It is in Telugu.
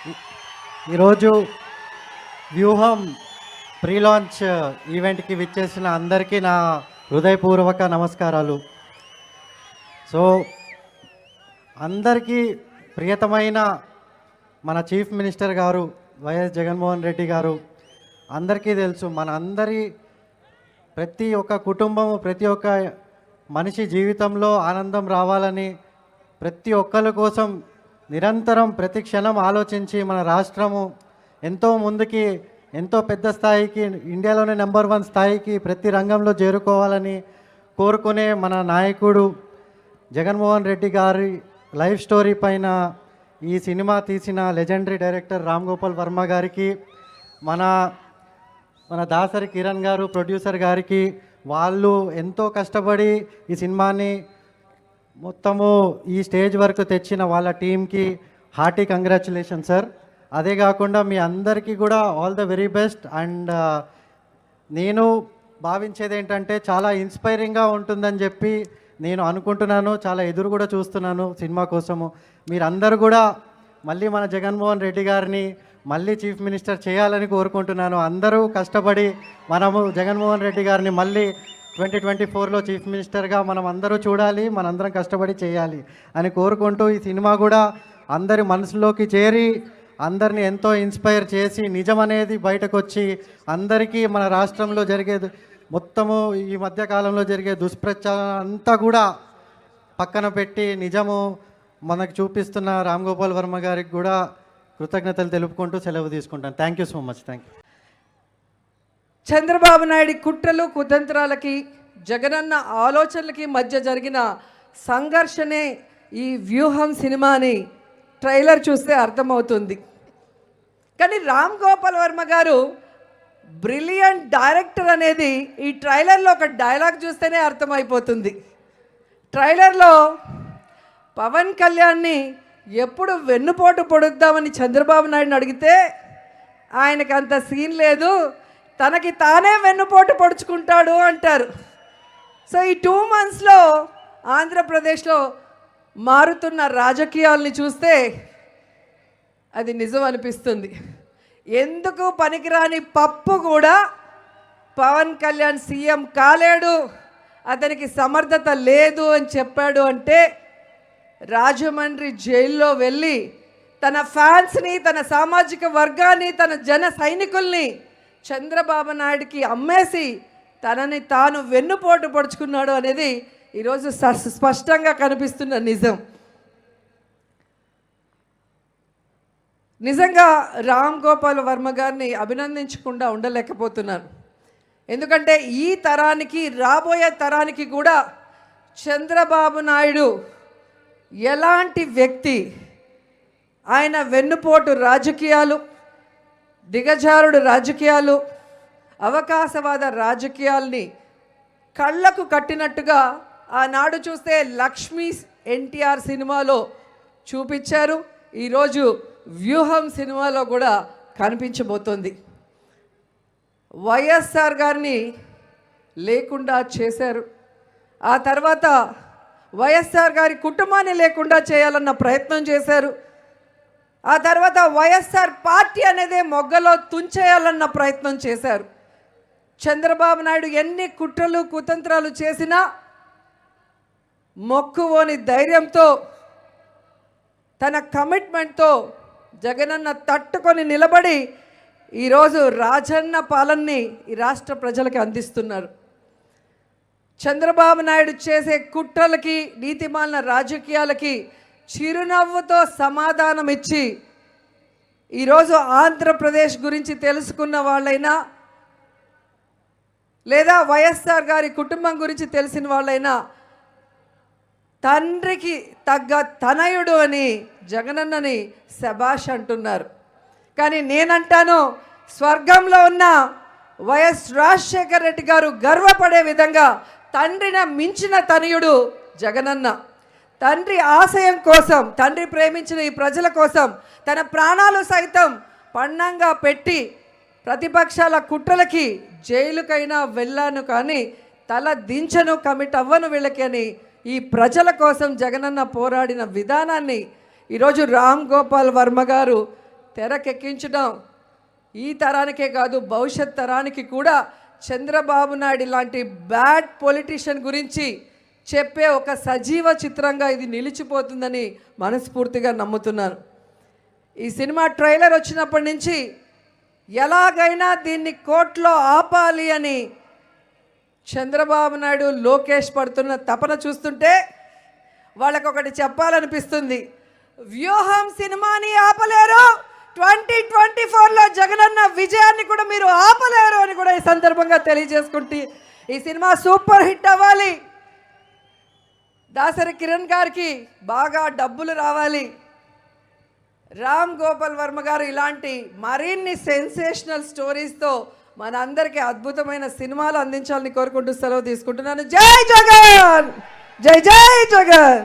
ఈరోజు వ్యూహం ప్రీ లాంచ్ ఈవెంట్కి విచ్చేసిన అందరికీ నా హృదయపూర్వక నమస్కారాలు. సో అందరికీ ప్రియతమైన మన చీఫ్ మినిస్టర్ గారు వైఎస్ జగన్మోహన్ రెడ్డి గారు అందరికీ తెలుసు మన అందరి ప్రతి ఒక్క కుటుంబము ప్రతి ఒక్క మనిషి జీవితంలో ఆనందం రావాలని ప్రతి ఒక్కరి కోసం నిరంతరం ప్రతి క్షణం ఆలోచించి మన రాష్ట్రము ఎంతో ముందుకి ఎంతో పెద్ద స్థాయికి ఇండియాలోనే నెంబర్ వన్ స్థాయికి ప్రతి రంగంలో చేరుకోవాలని కోరుకునే మన నాయకుడు జగన్మోహన్ రెడ్డి గారి లైఫ్ స్టోరీ పైన ఈ సినిమా తీసిన లెజెండరీ డైరెక్టర్ రామ్ గోపాల్ వర్మ గారికి మన మన దాసరి కిరణ్ గారు ప్రొడ్యూసర్ గారికి వాళ్ళు ఎంతో కష్టపడి ఈ సినిమాని మొత్తము ఈ స్టేజ్ వరకు తెచ్చిన వాళ్ళ టీంకి హార్టీ కంగ్రాచులేషన్ సార్. అదే కాకుండా మీ అందరికీ కూడా all the very best. And నేను భావించేది ఏంటంటే చాలా ఇన్స్పైరింగ్గా ఉంటుందని చెప్పి నేను అనుకుంటున్నాను. చాలా ఎదురు కూడా చూస్తున్నాను సినిమా కోసము. మీరందరూ కూడా మళ్ళీ మన జగన్మోహన్ రెడ్డి గారిని మళ్ళీ చీఫ్ మినిస్టర్ చేయాలని కోరుకుంటున్నాను. అందరూ కష్టపడి మనము జగన్మోహన్ రెడ్డి గారిని మళ్ళీ ట్వంటీ ట్వంటీ ఫోర్లో చీఫ్ మినిస్టర్గా మనం అందరూ చూడాలి మనందరం కష్టపడి చేయాలి అని కోరుకుంటూ ఈ సినిమా కూడా అందరి మనసులోకి చేరి అందరిని ఎంతో ఇన్స్పైర్ చేసి నిజం అనేది బయటకు వచ్చి అందరికీ మన రాష్ట్రంలో జరిగే మొత్తము ఈ మధ్యకాలంలో జరిగే దుష్ప్రచారం అంతా కూడా పక్కన పెట్టి నిజము మనకు చూపిస్తున్న రామ్ గోపాల్ వర్మ గారికి కూడా కృతజ్ఞతలు తెలుపుకుంటూ సెలవు తీసుకుంటాను. Thank you so much thank you Chandrababu Naidu కుట్రలు కుతంత్రాలకి జగనన్న ఆలోచనలకి మధ్య జరిగిన సంఘర్షణే ఈ వ్యూహం సినిమాని ట్రైలర్ చూస్తే అర్థమవుతుంది. కానీ రామ్ గోపాల్ వర్మ గారు బ్రిలియంట్ డైరెక్టర్ అనేది ఈ ట్రైలర్లో ఒక డైలాగ్ చూస్తేనే అర్థమైపోతుంది. ట్రైలర్లో పవన్ కళ్యాణ్ని ఎప్పుడు వెన్నుపోటు పొడుద్దామని చంద్రబాబు నాయుడుని అడిగితే ఆయనకు అంత సీన్ లేదు తనకి తానే వెన్నుపోటు పొడుచుకుంటాడు అంటారు. సో ఈ టూ మంత్స్లో ఆంధ్రప్రదేశ్లో మారుతున్న రాజకీయాల్ని చూస్తే అది నిజం అనిపిస్తుంది. ఎందుకు పనికిరాని పప్పు కూడా పవన్ కళ్యాణ్ సీఎం కాలేడు అతనికి సమర్థత లేదు అని చెప్పాడు అంటే రాజమండ్రి జైల్లో వెళ్ళి తన ఫ్యాన్స్ని తన సామాజిక వర్గాన్ని తన జన సైనికుల్ని చంద్రబాబు నాయుడికి అమ్మేసి తనని తాను వెన్నుపోటు పొడుచుకున్నాడు అనేది ఈరోజు స్పష్టంగా కనిపిస్తున్న నిజం. నిజంగా రామ్ గోపాల్ వర్మ గారిని అభినందించకుండా ఉండలేకపోతున్నాను ఎందుకంటే ఈ తరానికి రాబోయే తరానికి కూడా చంద్రబాబు నాయుడు ఎలాంటి వ్యక్తి ఆయన వెన్నుపోటు రాజకీయాలు దిగజారుడు రాజకీయాలు అవకాశవాద రాజకీయాల్ని కళ్ళకు కట్టినట్టుగా ఆనాడు చూస్తే లక్ష్మీ ఎన్టీఆర్ సినిమాలో చూపించారు. ఈరోజు వ్యూహం సినిమాలో కూడా కనిపించబోతోంది. వైఎస్ఆర్ గారిని లేకుండా చేశారు. ఆ తర్వాత వైఎస్ఆర్ గారి కుటుంబాన్ని లేకుండా చేయాలన్న ప్రయత్నం చేశారు. ఆ తర్వాత వైఎస్ఆర్ పార్టీ అనేది మొగ్గలో తుంచేయాలన్న ప్రయత్నం చేశారు. చంద్రబాబు నాయుడు ఎన్ని కుట్రలు కుతంత్రాలు చేసినా మొక్కువోని ధైర్యంతో తన కమిట్మెంట్తో జగనన్న తట్టుకొని నిలబడి ఈరోజు రాజన్న పాలన్ని ఈ రాష్ట్ర ప్రజలకి అందిస్తున్నారు. చంద్రబాబు నాయుడు చేసే కుట్రలకి నీతిమాలిన రాజకీయాలకి చిరునవ్వుతో సమాధానం ఇచ్చి ఈరోజు ఆంధ్రప్రదేశ్ గురించి తెలుసుకున్న వాళ్ళైనా లేదా వైఎస్ఆర్ గారి కుటుంబం గురించి తెలిసిన వాళ్ళైనా తండ్రికి తగ్గ తనయుడు అని జగనన్నని శబాష్ అంటున్నారు. కానీ నేనంటాను స్వర్గంలో ఉన్న వైఎస్ రాజశేఖర రెడ్డి గారు గర్వపడే విధంగా తండ్రిని మించిన తనయుడు జగనన్న. తండ్రి ఆశయం కోసం తండ్రి ప్రేమించిన ఈ ప్రజల కోసం తన ప్రాణాలు సైతం పన్నంగా పెట్టి ప్రతిపక్షాల కుట్రలకి జైలుకైనా వెళ్ళాను కానీ తల దించను కమిట్ అవ్వను వీళ్ళకి అని ఈ ప్రజల కోసం జగనన్న పోరాడిన విధానాన్ని ఈరోజు రామ్ గోపాల్ వర్మ గారు తెరకెక్కించడం ఈ తరానికే కాదు భవిష్యత్ తరానికి కూడా చంద్రబాబు నాయుడు లాంటి బ్యాడ్ పొలిటీషియన్ గురించి చెప్పే ఒక సజీవ చిత్రంగా ఇది నిలిచిపోతుందని మనస్ఫూర్తిగా నమ్ముతున్నాను. ఈ సినిమా ట్రైలర్ వచ్చినప్పటి నుంచి ఎలాగైనా దీన్ని కోర్టులో ఆపాలి అని చంద్రబాబు నాయుడు లోకేష్ పడుతున్న తపన చూస్తుంటే వాళ్ళకొకటి చెప్పాలనిపిస్తుంది. వ్యూహం సినిమాని ఆపలేరు. ట్వంటీ ట్వంటీ ఫోర్లో జగనన్న విజయాన్ని కూడా మీరు ఆపలేరు అని కూడా ఈ సందర్భంగా తెలియజేసుకుంటే ఈ సినిమా సూపర్ హిట్ అవ్వాలి. దాసరి కిరణ్ గారికి బాగా డబ్బులు రావాలి. రామ్ గోపాల్ వర్మ గారు ఇలాంటి మరిన్ని సెన్సేషనల్ స్టోరీస్తో మనందరికీ అద్భుతమైన సినిమాలు అందించాలని కోరుకుంటూ సెలవు తీసుకుంటున్నాను. జై జగన్! జై జై జగన్!